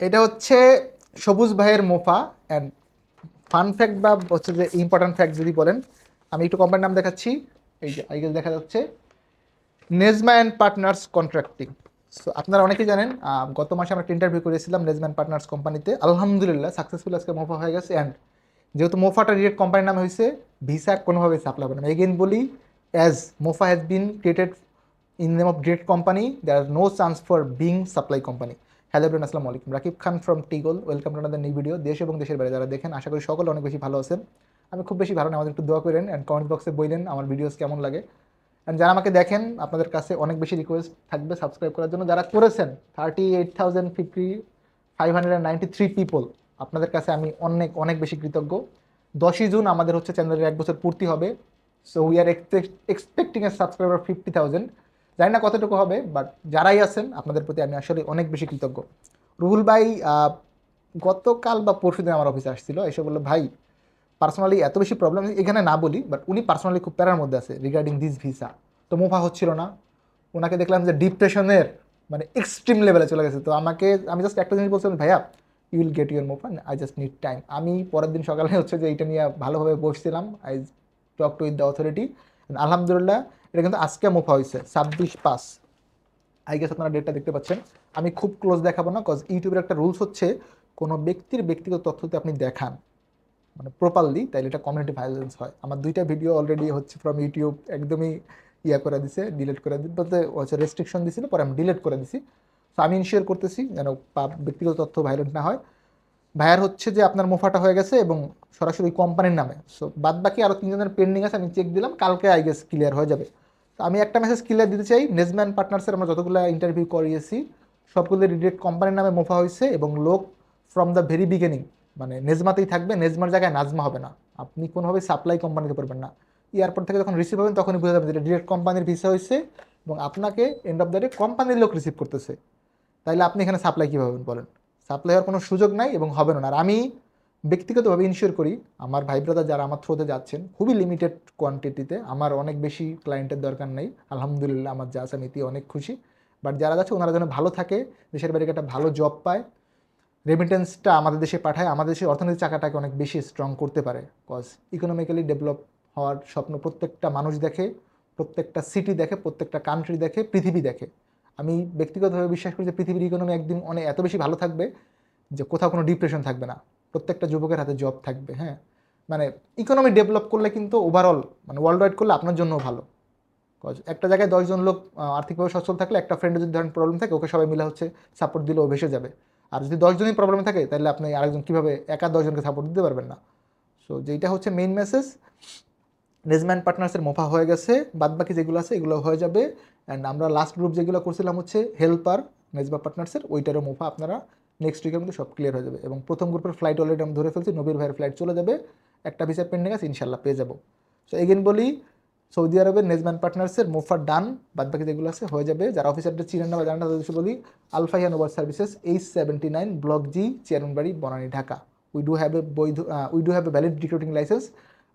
এটা হচ্ছে সবুজ ভাইয়ের মোফা অ্যান্ড ফান ফ্যাক্ট বা হচ্ছে যে ইম্পর্টেন্ট ফ্যাক্ট যদি বলেন, আমি একটু কোম্পানির নাম দেখাচ্ছি, এই যে আইগেল দেখা যাচ্ছে Nejma and partners contracting so আপনারা অনেকেই জানেন গত মাসে আমরা একটা ইন্টারভিউ করেছিলাম নেজমা অ্যান্ড পার্টনার্স কোম্পানিতে আলহামদুলিল্লাহ সাকসেসফুল আজকে মোফা হয়ে গেছে অ্যান্ড যেহেতু মোফাটা ডিরেক্ট কোম্পানির নাম হয়েছে ভিসা কোনোভাবে সাপ্লাই হবে না। এগেন বলি as MOFA has been created in name of direct company there are no chance for being supply company hello brain আসসালামু আলাইকুম। Rakib Khan from টিগল welcome to another new video দেশ এবং দেশের বাইরে যারা দেখেন, আশা করি সকলে অনেক বেশি ভালো আছেন। আমি খুব বেশি ভালো না, আমাদের একটু দোয়া করেন অ্যান্ড কমেন্ট বক্সে বললেন আমার ভিডিওস কেমন লাগে। অ্যান্ড যারা আমাকে দেখেন, আপনাদের কাছে অনেক বেশি রিকোয়েস্ট থাকবে সাবস্ক্রাইব করার জন্য। যারা করেছেন thirty eight thousand fifty five hundred ninety three people আপনাদের কাছে আমি অনেক অনেক বেশি কৃতজ্ঞ। দশই জুন আমাদের হচ্ছে চ্যানেলের এক বছর পূর্তি হবে। So we are expecting a subscriber fifty thousand জানি না কতটুকু হবে বাট যারাই আছেন, আপনাদের প্রতি আমি আসলে অনেক বেশি কৃতজ্ঞ। রুহুল ভাই গতকাল বা পরশু দিন আমার অফিসে আসছিল, এসে বলল, ভাই পার্সোনালি এত বেশি প্রবলেম এখানে না বলি বাট উনি পার্সোনালি খুব প্যারার মধ্যে আছে রিগার্ডিং দিস ভিসা তো মুফা হচ্ছিল না। ওনাকে দেখলাম যে ডিপ্রেশনের মানে এক্সট্রিম লেভেলে চলে গেছে। তো আমাকে, আমি জাস্ট একটা জিনিস বলছিলাম, ভাইয়া ইউ উইল গেট ইউর মুভা আই জাস্ট নিড টাইম আমি পরের দিন সকালে হচ্ছে যে এইটা নিয়ে ভালোভাবে বসছিলাম I talk to with the authority আলহামদুলিল্লাহ এটা কিন্তু আজকে মুফা হয়েছে, ছাব্বিশ পাস আই গেস আপনারা ডেটটা দেখতে পাচ্ছেন। আমি খুব ক্লোজ দেখাবো না কজ ইউটিউবের একটা রুলস হচ্ছে, কোনো ব্যক্তির ব্যক্তিগত তথ্য যদি আপনি দেখান। মানে প্রপারলি তাইলে এটা কমিউনিটি ভায়োলেন্স হয়। আমার দুইটা ভিডিও অলরেডি হচ্ছে ফ্রম ইউটিউব একদমই ইয়া করে দিছে ডিলিট করে দিতে বলতে হচ্ছে রেস্ট্রিকশন দিছিল, পরে আমি ডিলিট করে দিছি। তো আমি ইনশিওর করতেছি যেন ব্যক্তিগত তথ্য ভায়োলেন্ট না হয়। ভাইয়ার হচ্ছে যে আপনার মুফাটা হয়ে গেছে এবং সরাসরি কোম্পানির নামে। সো বাদ বাকি আরও তিনজনের পেন্ডিং আছে, আমি চেক দিলাম, কালকে আই গেস ক্লিয়ার হয়ে যাবে। তো আমি একটা মেসেজ ক্লিয়ার দিতে চাই নেজম্যান পার্টনার্সের আমরা যতগুলো ইন্টারভিউ করিয়েছি, সবগুলো ডিরেক্ট কোম্পানির নামে মুফা হয়েছে এবং লোক ফ্রম দ্য ভেরি বিগিনিং মানে নেজমাতেই থাকবে, নেজমার জায়গায় নাজমা হবে না। আপনি কোনোভাবে সাপ্লাই কোম্পানিতে পারবেন না। এয়ারপোর্ট থেকে যখন রিসিভ হবেন তখনই বুঝে যাবেন যে ডিরেক্ট কোম্পানির ভিসা হয়েছে এবং আপনাকে এন্ড অফ দ্য ডে কোম্পানির লোক রিসিভ করতেছে। তাইলে আপনি এখানে সাপ্লাই হবেন বলেন? সাপ্লাই হওয়ার কোনো সুযোগ নাই এবং হবে না। আর আমি ব্যক্তিগতভাবে ইনশিওর করি, আমার ভাই ব্রাদার যারা আমার থ্রোতে যাচ্ছেন, খুবই লিমিটেড কোয়ান্টিটিতে আমার অনেক বেশি ক্লায়েন্টের দরকার নেই। আলহামদুলিল্লাহ, আমার যা আছে এতেই অনেক খুশি। বাট যারা যাচ্ছে, ওনারা যেন ভালো থাকে, দেশের বাইরে একটা ভালো জব পায় রেমিটেন্সটা আমাদের দেশে পাঠায়, আমাদের দেশের অর্থনৈতিক চাকাটাকে অনেক বেশি স্ট্রং করতে পারে। কজ ইকোনমিক্যালি ডেভেলপ হওয়ার স্বপ্ন প্রত্যেকটা মানুষ দেখে, প্রত্যেকটা সিটি দেখে, প্রত্যেকটা কান্ট্রি দেখে, পৃথিবী দেখে। আমি ব্যক্তিগতভাবে বিশ্বাস করি যে পৃথিবীর ইকোনমি একদিন অনেক এত বেশি ভালো থাকবে যে কোথাও কোনো ডিপ্রেশন থাকবে না। প্রত্যেকটা যুবকের হাতে জব থাকবে হ্যাঁ? মানে ইকোনমি ডেভেলপ করলে কিন্তু ওভারঅল মানে ওয়ার্ল্ড ওয়াইড করলে আপনার জন্য ভালো। একটা জায়গায় দশজন লোক আর্থিকভাবে সচ্ছল থাকলে একটা ফ্রেন্ডের যদি ধরেন প্রবলেম থাকে, ওকে সবাই মিলে হচ্ছে সাপোর্ট দিলে ও ভেসে যাবে। আর যদি দশজনই প্রবলেম থাকে, তাহলে আপনি আরেকজন কীভাবে একা দশজনকে সাপোর্ট দিতে পারবেন না। সো যেটা হচ্ছে মেইন মেসেজ নেজম্যান পার্টনার্সের মোফা হয়ে গেছে বাদ বাকি যেগুলো আছে এগুলো হয়ে যাবে। অ্যান্ড আমরা লাস্ট গ্রুপ যেগুলো করছিলাম হচ্ছে হেল্পার নেজমা পার্টনার্সের ওইটারও মোফা আপনারা নেক্সট উইকের মধ্যে সব ক্লিয়ার হয়ে যাবে। এবং প্রথম গ্রুপের ফ্লাইট অলরেডি আমি ধরে ফেলছি, নবীর ভাইয়ের ফ্লাইট চলে যাবে। একটা ভিসা পেন্ডিং আছে, ইনশাল্লাহ পেয়ে যাব। সো এগেন বলি, সৌদি আরবের নেজম্যান পার্টনার্সের মোফা ডান বাদ বাকি যেগুলো আছে হয়ে যাবে। যারা অফিসারটা চিনেন না বা জানেন তাদের বলি আলফাইয়া নোভার services H seventy nine block G চেয়ারম্যানবাড়ি Banani Dhaka we do have a বৈধ we do have a valid recruiting license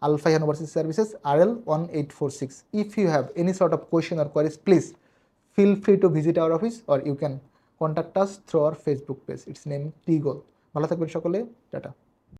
Alpha University Services RL1846. If you have any sort of question or queries, please feel free to visit our office or you can contact us through our Facebook page. Its name Tigol. ভালো থাকবেন সকলে tata